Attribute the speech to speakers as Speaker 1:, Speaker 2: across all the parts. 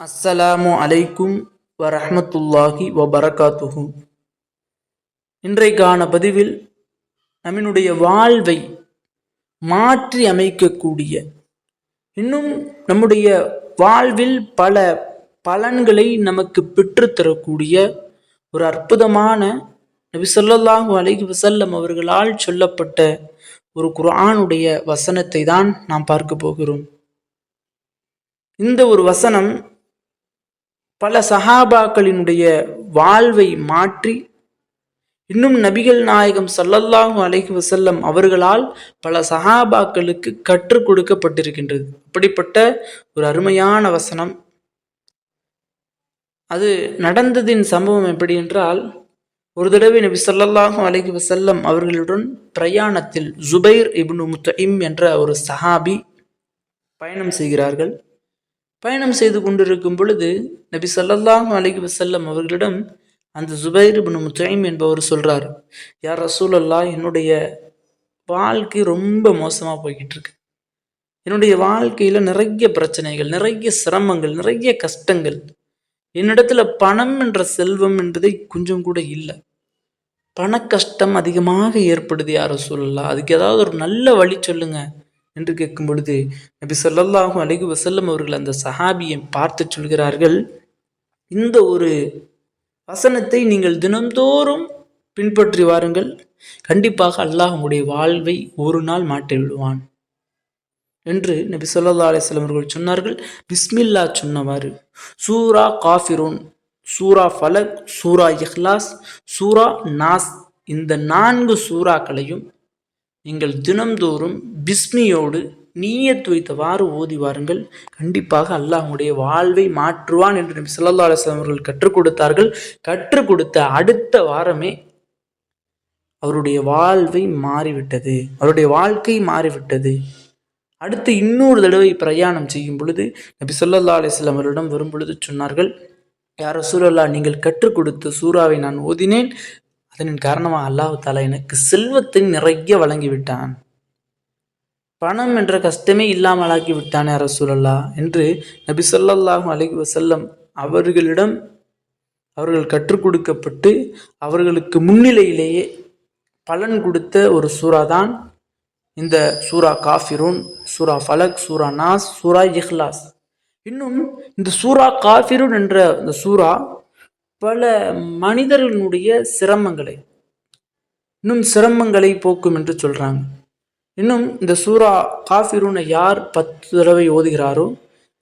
Speaker 1: அஸ்ஸலாமு அலைக்கும் வரஹ்மத்துல்லாஹி வபரகாத்துஹு. இன்றைக்கான பதிவில் நம்மினுடைய வாழ்வை மாற்றி அமைக்கக்கூடிய இன்னும் நம்முடைய வாழ்வில் பல பலன்களை நமக்கு பெற்றுத்தரக்கூடிய ஒரு அற்புதமான நபி ஸல்லல்லாஹு அலைஹி வசல்லம் அவர்களால் சொல்லப்பட்ட ஒரு குரானுடைய வசனத்தை தான் நாம் பார்க்க போகிறோம். இந்த ஒரு வசனம் பல சஹாபாக்களினுடைய வாழ்வை மாற்றி இன்னும் நபிகள் நாயகம் சல்லல்லாஹு அலைஹி வசல்லம் அவர்களால் பல சஹாபாக்களுக்கு கற்றுக் கொடுக்கப்பட்டிருக்கின்றது. அப்படிப்பட்ட ஒரு அருமையான வசனம். அது நடந்ததின் சம்பவம் எப்படி என்றால் ஒரு தடவை நபி சொல்லல்லாஹு அலைஹி வசல்லம் அவர்களுடன் பிரயாணத்தில் ஜுபைர் இப்னு முத்தஇம் என்ற ஒரு சஹாபி பயணம் செய்கிறார்கள். பயணம் செய்து கொண்டிருக்கும் பொழுது நபி ஸல்லல்லாஹு அலைஹி வசல்லம் அவர்களிடம் அந்த ஜுபைர் பின் முத்தைம் என்பவர் சொல்றார் யார் ரசூலல்லா என்னுடைய வாழ்க்கை ரொம்ப மோசமாக போய்கிட்டு இருக்கு என்னுடைய வாழ்க்கையில் நிறைய பிரச்சனைகள் நிறைய சிரமங்கள் நிறைய கஷ்டங்கள். என்னிடத்துல பணம் என்ற செல்வம் என்பதை கொஞ்சம் கூட இல்லை. பண கஷ்டம் அதிகமாக ஏற்படுது யார் சொல்லலாம் அதுக்கு ஏதாவது ஒரு நல்ல வழி சொல்லுங்கள் என்று கேட்கும் பொழுது நபி ஸல்லல்லாஹு அலைஹி வசல்லம் அவர்கள் அந்த சஹாபியை பார்த்து சொல்கிறார்கள் இந்த ஒரு வசனத்தை நீங்கள் தினந்தோறும் பின்பற்றி வாருங்கள். கண்டிப்பாக அல்லாஹ் உங்களுடைய வாழ்வை ஒரு நாள் மாற்றி விடுவான் என்று நபி சொல்லா அலிஸ்லாம் அவர்கள் சொன்னார்கள். பிஸ்மில்லா சொன்னவாறு. சூரா காஃபிரூன் சூரா ஃபலக் சூரா இஹ்லாஸ் சூரா நாஸ் இந்த நான்கு சூறாக்களையும் நீங்கள் தினம்தோறும் பிஸ்மியோடு நீயத் வைத்தவாறு ஓதி வாருங்கள். கண்டிப்பாக அல்லாஹ் உங்களுடைய வாழ்வை மாற்றுவான் என்று நபி ஸல்லல்லாஹு அவர்கள் கற்றுக் கொடுத்தார்கள். கற்றுக் கொடுத்த அடுத்த வாரமே அவருடைய வாழ்வை மாறிவிட்டது. அவருடைய வாழ்க்கை மாறிவிட்டது. அடுத்து இன்னொரு தடவை பிரயாணம் செய்யும் பொழுது நபி சொல்லல்லா அலிஸ்லாம் அவரிடம் வரும் பொழுது சொன்னார்கள் யார் சூரல்லா நீங்கள் கற்றுக் கொடுத்த சூறாவை நான் ஓதினேன். அதனின் காரணமாக அல்லாஹு தாலா எனக்கு செல்வத்தை நிறைய வழங்கி விட்டான் பணம் என்ற கஷ்டமே இல்லாமலாக்கி விட்டானே அரசூலல்லா என்று நபி ஸல்லல்லாஹு அலைஹி வசல்லம் அவர்களிடம் அவர்கள் கற்றுக் கொடுக்கப்பட்டு அவர்களுக்கு முன்னிலையிலேயே பலன் கொடுத்த ஒரு சூறா தான் இந்த சூரா காஃபிரூன் சூரா ஃபலக் சூரா நாஸ் சூரா இஹ்லாஸ். இன்னும் இந்த சூரா காஃபிரூன் என்ற இந்த சூரா பல மனிதர்களுடைய சிரமங்களை இன்னும் சிரமங்களை போக்கும் என்று சொல்கிறாங்க இன்னும் இந்த சூரா காஃபிரூனை யார் பத்து தடவை ஓதுகிறாரோ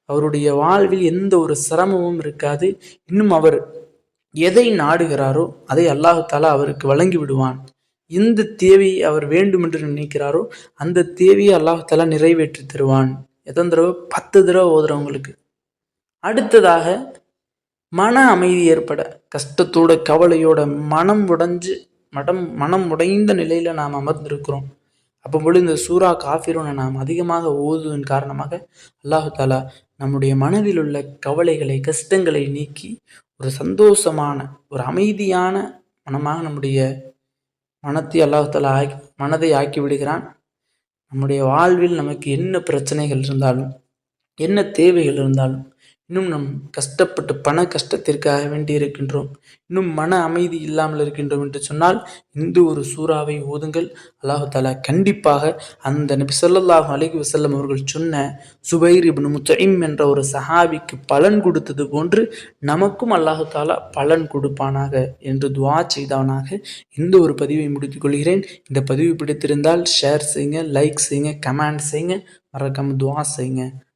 Speaker 1: அவருடைய வாழ்வில் எந்த ஒரு சிரமமும் இருக்காது. இன்னும் அவர் எதை நாடுகிறாரோ அதை அல்லாஹு தாலா அவருக்கு வழங்கி விடுவான். எந்த தேவையை அவர் வேண்டும் என்று நினைக்கிறாரோ அந்த தேவையை அல்லாஹு தாலா நிறைவேற்றி தருவான். எத்தனை தடவை? பத்து தடவை ஓதுறவங்களுக்கு. அடுத்ததாக மன அமைதி ஏற்பட கஷ்டத்தோட கவலையோட மனம் உடைஞ்சு மடம் மனம் உடைந்த நிலையில் நாம் அமர்ந்திருக்கிறோம். அப்போ பொழுது இந்த சூரா காஃபிரோனை நாம் அதிகமாக ஓதுவதன் காரணமாக அல்லாஹு தாலா நம்முடைய மனதில் உள்ள கவலைகளை கஷ்டங்களை நீக்கி ஒரு சந்தோஷமான ஒரு அமைதியான மனமாக நம்முடைய மனத்தை அல்லாஹு தாலா ஆக்கி மனதை ஆக்கி விடுகிறான். நம்முடைய வாழ்வில் நமக்கு என்ன பிரச்சனைகள் இருந்தாலும் என்ன தேவைகள் இருந்தாலும் இன்னும் நம் கஷ்டப்பட்டு பண கஷ்டத்திற்காக வேண்டி இருக்கின்றோம். இன்னும் மன அமைதி இல்லாமல் இருக்கின்றோம் என்று சொன்னால் இந்த ஒரு சூறாவை ஓதுங்கள். அல்லாஹு தாலா கண்டிப்பாக அந்த நபி ஸல்லல்லாஹு அலைஹி அவர்கள் சொன்ன சுபைர் இப்னு முத்தைம் என்ற ஒரு சஹாபிக்கு பலன் கொடுத்தது போன்று நமக்கும் அல்லாஹு தாலா பலன் கொடுப்பானாக என்று துவா செய்தவனாக இந்த ஒரு பதிவை முடித்துக் கொள்கிறேன். இந்த பதிவு பிடித்திருந்தால் ஷேர் செய்யுங்க லைக் செய்யுங்க கமெண்ட் செய்யுங்க. மறக்காமல் துவா செய்யுங்க.